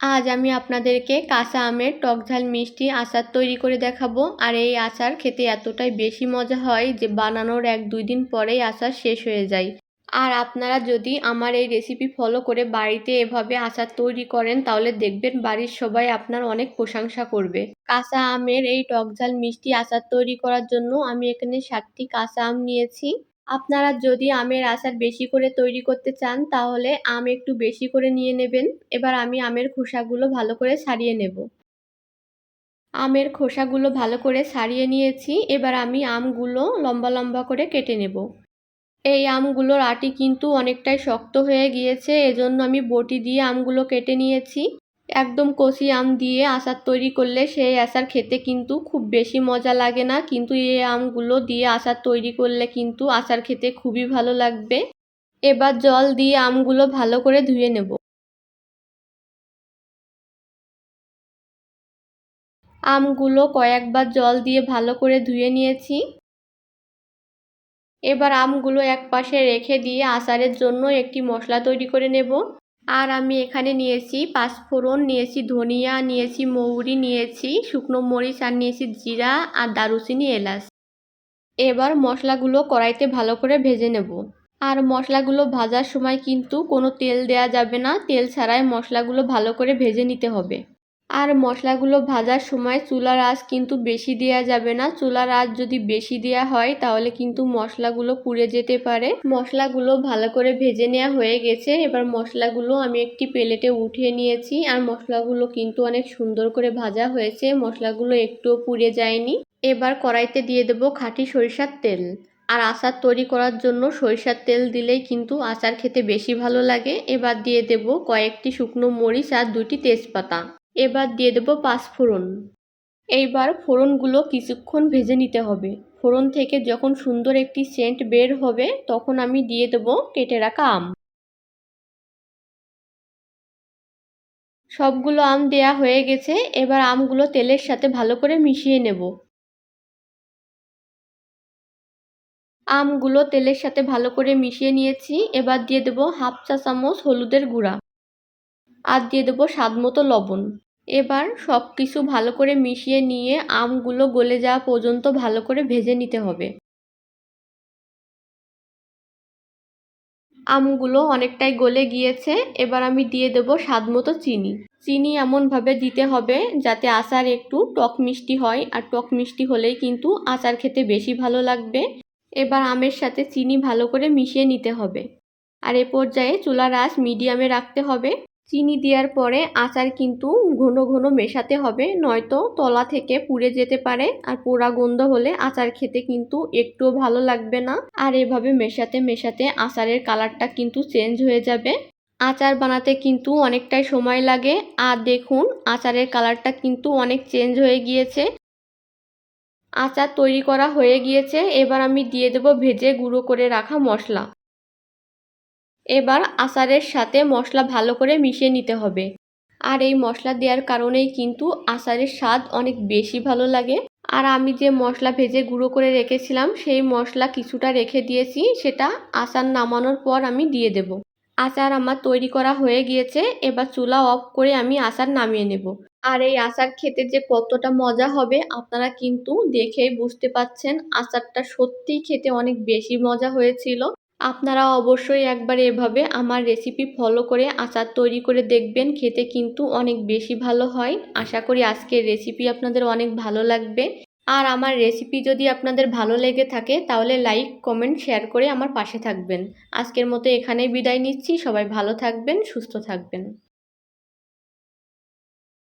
আজ আমি আপনাদেরকে কাঁচা আমের টকঝাল মিষ্টি আচার তৈরি করে দেখাবো। আর এই আচার খেতে এতটাই বেশি মজা হয় যে বানানোর এক দুই দিন পরেই আচার শেষ হয়ে যায়। আর আপনারা যদি আমার এই রেসিপি ফলো করে বাড়িতে এভাবে আচার তৈরি করেন, তাহলে দেখবেন বাড়ির সবাই আপনার অনেক প্রশংসা করবে। কাঁচা আমের এই টকঝাল মিষ্টি আচার তৈরি করার জন্য আমি এখানে সাতটি কাঁচা আম নিয়েছি। আপনারা যদি আমের আচার বেশি করে তৈরি করতে চান, তাহলে আম একটু বেশি করে নিয়ে নেবেন। এবার আমি আমের খোসাগুলো ভালো করে ছাড়িয়ে নেব। আমের খোসাগুলো ভালো করে ছাড়িয়ে নিয়েছি। এবার আমি আমগুলো লম্বা লম্বা করে কেটে নেব। এই আমগুলোর আটি কিন্তু অনেকটাই শক্ত হয়ে গিয়েছে, এজন্য আমি বটি দিয়ে আমগুলো কেটে নিয়েছি। একদম কষি আম দিয়ে আচার তৈরি করলে সেই আচার খেতে কিন্তু খুব বেশি মজা লাগে না। কিন্তু এই আমগুলো দিয়ে আচার তৈরি করলে কিন্তু আচার খেতে খুবই ভালো লাগবে। এবার জল দিয়ে আমগুলো ভালো করে ধুয়ে নেব। আমগুলো কয়েকবার জল দিয়ে ভালো করে ধুয়ে নিয়েছি। এবার আমগুলো এক পাশে রেখে দিয়ে আচারের জন্য একটি মশলা তৈরি করে নেব। আর আমি এখানে নিয়েছি পাঁচফোড়ন, নিয়েছি ধনিয়া, নিয়েছি মৌরি, নিয়েছি শুকনো মরিচ, আর নিয়েছি জিরা আর দারুচিনি এলাচ। এবার মশলাগুলো কড়াইতে ভালো করে ভেজে নেব। আর মশলাগুলো ভাজার সময় কিন্তু কোনো তেল দেয়া যাবে না। তেল ছাড়াই মশলাগুলো ভালো করে ভেজে নিতে হবে। আর মশলাগুলো ভাজার সময় চুলার আঁচ কিন্তু বেশি দেওয়া যাবে না। চুলার আঁচ যদি বেশি দেওয়া হয়, তাহলে কিন্তু মশলাগুলো পুড়ে যেতে পারে। মশলাগুলো ভালো করে ভেজে নেওয়া হয়ে গেছে। এবার মশলাগুলো আমি একটি প্লেটে উঠিয়ে নিয়েছি। আর মশলাগুলো কিন্তু অনেক সুন্দর করে ভাজা হয়েছে। মশলাগুলো একটুও পুড়ে যায়নি। এবার কড়াইতে দিয়ে দেবো খাঁটি সরিষার তেল। আর আচার তৈরি করার জন্য সরিষার তেল দিলেই কিন্তু আচার খেতে বেশি ভালো লাগে। এবার দিয়ে দেব কয়েকটি শুকনো মরিচ আর দুটি তেজপাতা। এবার দিয়ে দেবো পাঁচফোড়ন এইবার ফোড়নগুলো কিছুক্ষণ ভেজে নিতে হবে। ফোড়ন থেকে যখন সুন্দর একটি সেন্ট বের হবে, তখন আমি দিয়ে দেবো কেটে রাখা আম। সবগুলো আম দেয়া হয়ে গেছে, এবার আমগুলো তেলের সাথে ভালো করে মিশিয়ে নেব। আমগুলো তেলের সাথে ভালো করে মিশিয়ে নিয়েছি, এবার দিয়ে দেবো হাফ চা চামচ হলুদের গুঁড়া। আর দিয়ে দেবো স্বাদ মতো লবণ। এবার সব কিছু ভালো করে মিশিয়ে নিয়ে আমগুলো গলে যাওয়া পর্যন্ত ভালো করে ভেজে নিতে হবে। আমগুলো অনেকটাই গলে গিয়েছে, এবার আমি দিয়ে দেবো স্বাদ মতো চিনি। চিনি এমনভাবে দিতে হবে যাতে আচার একটু টক মিষ্টি হয়, আর টক মিষ্টি হলেই কিন্তু আচার খেতে বেশি ভালো লাগবে। এবার আমের সাথে চিনি ভালো করে মিশিয়ে নিতে হবে। আর এ পর্যায়ে চুলার আঁচ মিডিয়ামে রাখতে হবে। চিনি দেওয়ার পরে আচার কিন্তু ঘন ঘন মেশাতে হবে, নয়তো তলা থেকে পুড়ে যেতে পারে আর পোড়া গন্ধ হলে আচার খেতে কিন্তু একটুও ভালো লাগবে না। আর এভাবে মেশাতে মেশাতে আচারের কালারটা কিন্তু চেঞ্জ হয়ে যাবে। আচার বানাতে কিন্তু অনেকটাই সময় লাগে। আর দেখুন, আচারের কালারটা কিন্তু অনেক চেঞ্জ হয়ে গিয়েছে। আচার তৈরি করা হয়ে গিয়েছে। এবার আমি দিয়ে দেব ভেজে গুঁড়ো করে রাখা মশলা। এবার আচারের সাথে মশলা ভালো করে মিশিয়ে নিতে হবে। আর এই মশলা দেওয়ার কারণেই কিন্তু আচারের স্বাদ অনেক বেশি ভালো লাগে। আর আমি যে মশলা ভেজে গুঁড়ো করে রেখেছিলাম, সেই মশলা কিছুটা রেখে দিয়েছি, সেটা আচার নামানোর পর আমি দিয়ে দেব। আচার আমার তৈরি করা হয়ে গিয়েছে, এবার চুলা অফ করে আমি আচার নামিয়ে নেব। আর এই আচার খেতে যে কতটা মজা হবে, আপনারা কিন্তু দেখেই বুঝতে পাচ্ছেন, আচারটা সত্যিই খেতে অনেক বেশি মজা হয়েছিল। আপনারা অবশ্যই একবার এভাবে আমার রেসিপি ফলো করে আচার তৈরি করে দেখবেন, খেতে কিন্তু অনেক বেশি ভালো হয়। আশা করি আজকের রেসিপি আপনাদের অনেক ভালো লাগবে। আর আমার রেসিপি যদি আপনাদের ভালো লেগে থাকে, তাহলে লাইক কমেন্ট শেয়ার করে আমার পাশে থাকবেন। আজকের মতো এখানেই বিদায় নিচ্ছি। সবাই ভালো থাকবেন, সুস্থ থাকবেন।